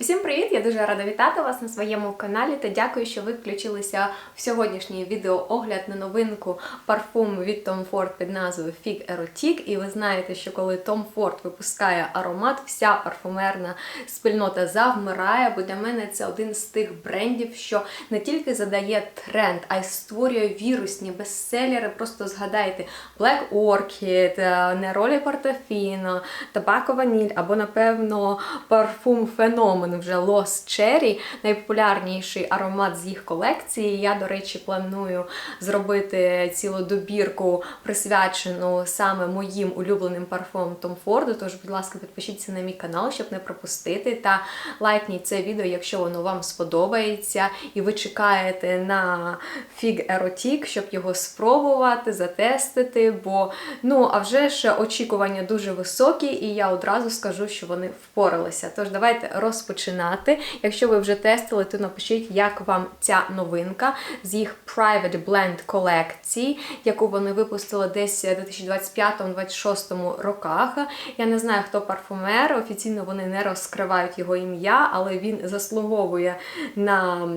Всім привіт! Я дуже рада вітати вас на своєму каналі та дякую, що ви включилися в сьогоднішній відеоогляд на новинку парфум від Tom Ford під назвою Fig Erotic. І ви знаєте, що коли Tom Ford випускає аромат, вся парфумерна спільнота завмирає, бо для мене це один з тих брендів, що не тільки задає тренд, а й створює вірусні бестселери. Просто згадайте Black Orchid, Neroli Portofino, Tobacco Vanille або, напевно, парфум Феномен вже Lost Cherry, найпопулярніший аромат з їх колекції. Я, до речі, планую зробити цілу добірку, присвячену саме моїм улюбленим парфумам Tom Ford. Тож, будь ласка, підпишіться на мій канал, щоб не пропустити. Та лайкніть це відео, якщо воно вам сподобається, і ви чекаєте на Fig Erotic, щоб його спробувати, затестити. Бо, ну, а вже ж очікування дуже високі, і я одразу скажу, що вони впоралися. Тож давайте розпочинати. Якщо ви вже тестили, то напишіть, як вам ця новинка з їх Private Blend колекції, яку вони випустили десь у 2025-2026 роках. Я не знаю, хто парфумер. Офіційно вони не розкривають його ім'я, але він заслуговує на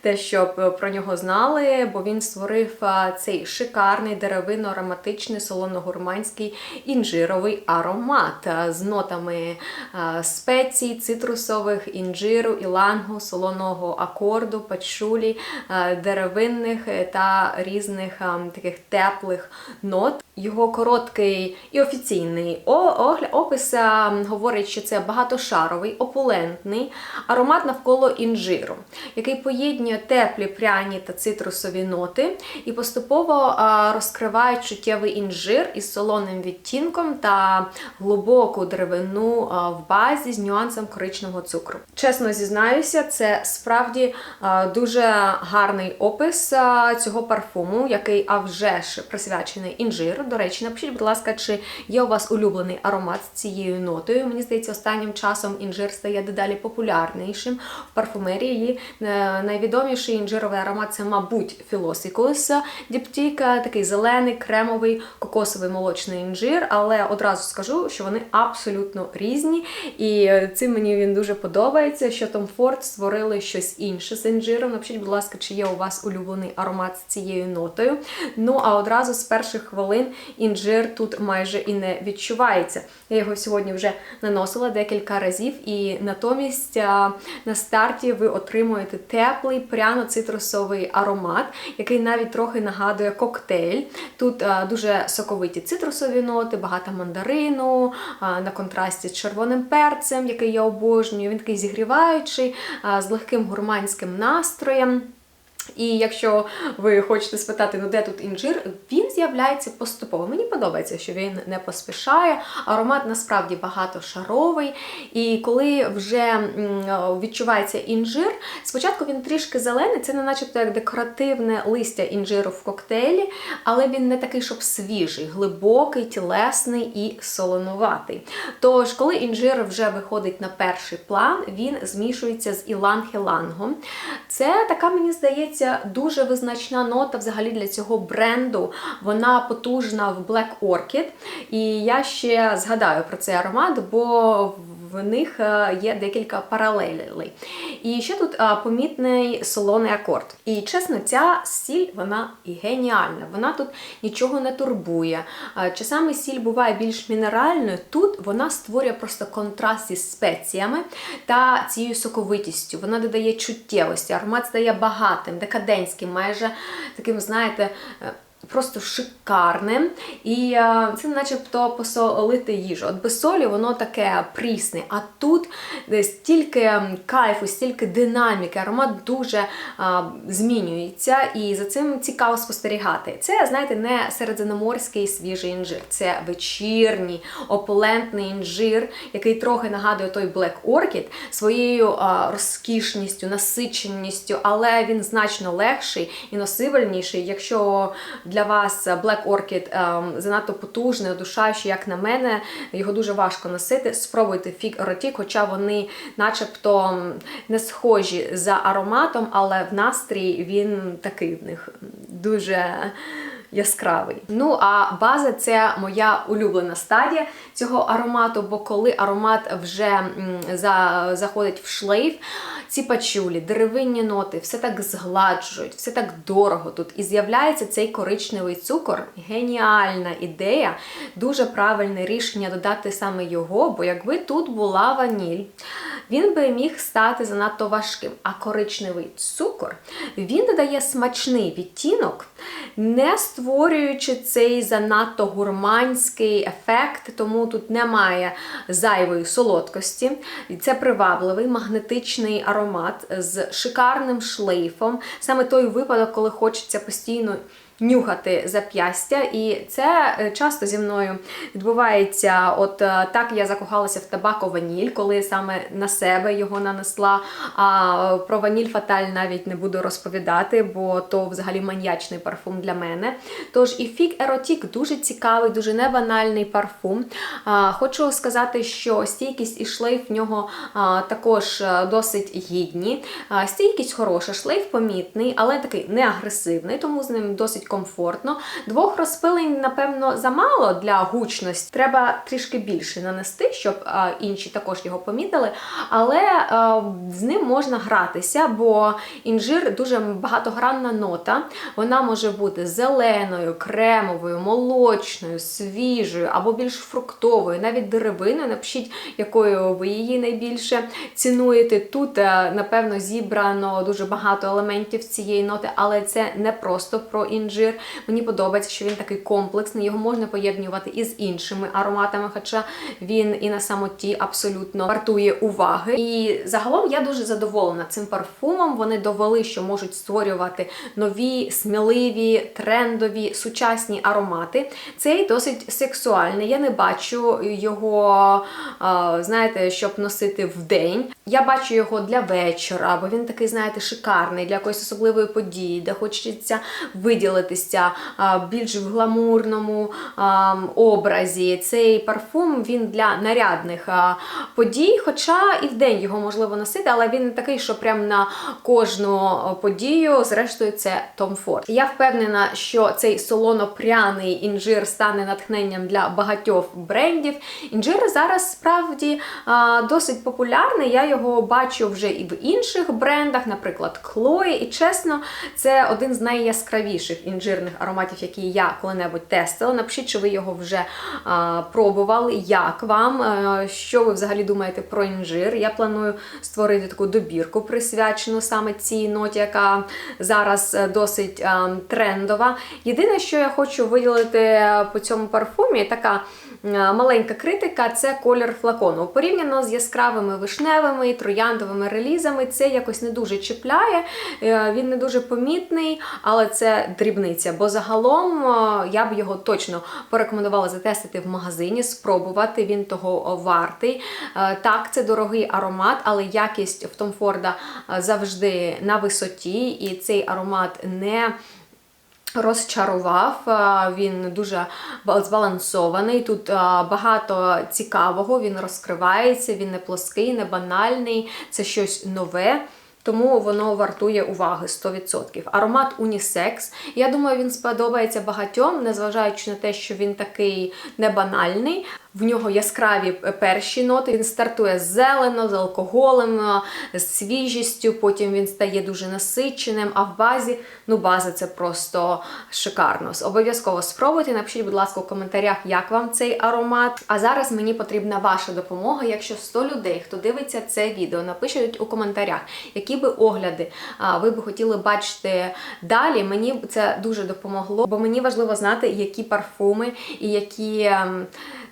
те, щоб про нього знали, бо він створив цей шикарний деревино-ароматичний солоно-гурманський інжировий аромат з нотами спецій, цитрусових, інжиру, ілангу, солоного акорду, пачулі, деревинних е, та різних таких теплих нот. Його короткий і офіційний опис говорить, що це багатошаровий, опулентний аромат навколо інжиру, який поєднує теплі пряні та цитрусові ноти і поступово розкриває чуттєвий інжир із солоним відтінком та глибоку деревину в базі з нюансом коричневого цукру. Чесно зізнаюся, це справді дуже гарний опис цього парфуму, який а вже ж присвячений інжиру. До речі, напишіть, будь ласка, чи є у вас улюблений аромат з цією нотою. Мені здається, останнім часом інжир стає дедалі популярнішим в парфумерії. Е, Найвідоміший інжировий аромат це, мабуть, Філосикус Діптіка, такий зелений, кремовий, кокосовий молочний інжир. Але одразу скажу, що вони абсолютно різні. І е, цим мені він дуже подобається, що Tom Ford створили щось інше з інжиром. Напишіть, будь ласка, чи є у вас улюблений аромат з цією нотою. Ну а одразу з перших хвилин інжир тут майже і не відчувається. Я його сьогодні вже наносила декілька разів, і натомість на старті ви отримуєте теплий пряно-цитрусовий аромат, який навіть трохи нагадує коктейль. Тут дуже соковиті цитрусові ноти, багато мандарину, на контрасті з червоним перцем, який я обожнюю. Він такий зігріваючий, з легким гурманським настроєм. І якщо ви хочете спитати, ну де тут інжир, він з'являється поступово. Мені подобається, що він не поспішає. Аромат насправді багатошаровий. І коли вже відчувається інжир, спочатку він трішки зелений, це не начебто як декоративне листя інжиру в коктейлі, але він не такий, щоб свіжий, глибокий, тілесний і солонуватий. Тож, коли інжир вже виходить на перший план, він змішується з іланг-ілангом. Це така, мені здається, дуже визначна нота взагалі для цього бренду. Вона потужна в Black Orchid. І я ще згадаю про цей аромат, бо в них е, є декілька паралелей. І ще тут е, помітний солоний акорд. І чесно, ця сіль вона геніальна. Вона тут нічого не турбує. Е, Часами сіль буває більш мінеральною. Тут вона створює просто контраст із спеціями та цією соковитістю. Вона додає чуттєвості, аромат стає багатим, декадентським, майже таким, знаєте. Просто шикарним. І е, це начебто посолити їжу. От без солі воно таке прісне. А тут е, стільки кайфу, стільки динаміки, аромат дуже е, змінюється, і за цим цікаво спостерігати. Це, знаєте, не середземноморський свіжий інжир, це вечірній, опулентний інжир, який трохи нагадує той Black Orchid своєю розкішністю, насиченістю, але він значно легший і носибельніший. Якщо для вас Black Orchid ем, занадто потужний, одушаючий, як на мене, його дуже важко носити. Спробуйте фік-роті, хоча вони начебто не схожі за ароматом, але в настрій він такий в них дуже яскравий. Ну а база це моя улюблена стадія цього аромату, бо коли аромат вже за, заходить в шлейф, ці пачулі, деревинні ноти, все так згладжують, все так дорого тут. І з'являється цей коричневий цукор. Геніальна ідея, дуже правильне рішення додати саме його, бо якби тут була ваніль, він би міг стати занадто важким. А коричневий цукор він додає смачний відтінок, не створюючи цей занадто гурманський ефект, тому тут немає зайвої солодкості. Це привабливий магнетичний аромат з шикарним шлейфом. Саме той випадок, коли хочеться постійно. Нюхати зап'ястя, і це е, часто зі мною відбувається. От е, так я закохалася в табако ваніль, коли саме на себе його нанесла. А про ваніль фаталь навіть не буду розповідати, бо то взагалі маньячний парфум для мене. Тож і фік Еротік дуже цікавий, дуже небанальний парфум. Хочу сказати, що стійкість і шлейф в нього також е, досить гідні. Стійкість хороша, шлейф помітний, але такий не агресивний, тому з ним досить комфортно. Двох розпилень, напевно, замало для гучності. Треба трішки більше нанести, щоб а, інші також його помітили. Але а, з ним можна гратися, бо інжир дуже багатогранна нота. Вона може бути зеленою, кремовою, молочною, свіжою або більш фруктовою, навіть деревиною. Напишіть, якою ви її найбільше цінуєте. Тут, е, напевно, зібрано дуже багато елементів цієї ноти, але це не просто про інжир. Мені подобається, що він такий комплексний, його можна поєднувати із іншими ароматами, хоча він і на самоті абсолютно вартує уваги. І загалом я дуже задоволена цим парфумом. Вони довели, що можуть створювати нові, сміливі, трендові, сучасні аромати. Цей досить сексуальний. Я не бачу його, знаєте, щоб носити в день. Я бачу його для вечора, бо він такий, знаєте, шикарний для якоїсь особливої події, де хочеться виділитися а, більш в гламурному образі. Цей парфум він для нарядних подій, хоча і в день його можливо носити, але він не такий, що прям на кожну подію, зрештою, це Tom Ford. Я впевнена, що цей солоно-пряний інжир стане натхненням для багатьох брендів. Інжир зараз справді досить популярний. Я його бачу вже і в інших брендах, наприклад, Chloe. І чесно, це один з найяскравіших інжирних ароматів, які я коли-небудь тестила. Напишіть, чи ви його вже а, пробували. Як вам? А, що ви взагалі думаєте про інжир? Я планую створити таку добірку, присвячену саме цій ноті, яка зараз е, досить а, трендова. Єдине, що я хочу виділити е, по цьому парфумі, така е, маленька критика це колір флакону. Порівняно з яскравими вишневими і трояндовими релізами, це якось не дуже чіпляє, е, він не дуже помітний, але це дрібниця. Бо загалом е, я б його точно порекомендувала затестити в магазині, спробувати, він того вартий. Е, Так, це дорогий аромат, але якість в Tom Ford завжди на висоті, і цей аромат не. Розчарував, він дуже збалансований. Тут багато цікавого, він розкривається, він не плоский, не банальний, це щось нове. Тому воно вартує уваги 100%. Аромат унісекс. Я думаю, він сподобається багатьом, незважаючи на те, що він такий не банальний. В нього яскраві перші ноти. Він стартує зелено, з алкоголем, з свіжістю, потім він стає дуже насиченим. А в базі, ну, база це просто шикарно. Обов'язково спробуйте. Напишіть, будь ласка, у коментарях, як вам цей аромат. А зараз мені потрібна ваша допомога. Якщо 100 людей, хто дивиться це відео, напишіть у коментарях, які би огляди ви би хотіли бачити далі. Мені це дуже допомогло, бо мені важливо знати, які парфуми і які.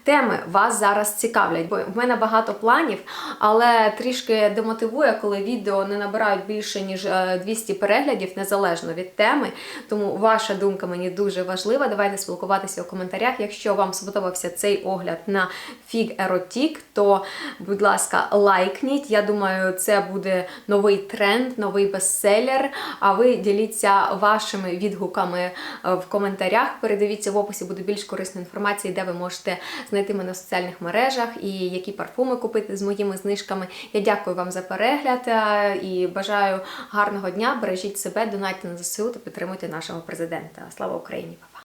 Ем, Теми вас зараз цікавлять, бо в мене багато планів, але трішки демотивує, коли відео не набирають більше ніж е, 200 переглядів, незалежно від теми. Тому ваша думка мені дуже важлива. Давайте спілкуватися у коментарях. Якщо вам сподобався цей огляд на Fig Erotic, то, будь ласка, лайкніть. Я думаю, це буде новий тренд, новий бестселер. А ви діліться вашими відгуками е, в коментарях. Передивіться в описі, буде більш корисної інформації, де ви можете знайти мене в соціальних мережах і які парфуми купити з моїми знижками. Я дякую вам за перегляд е, і бажаю гарного дня. Бережіть себе, донайте на ЗСУ та підтримуйте нашого президента. Слава Україні!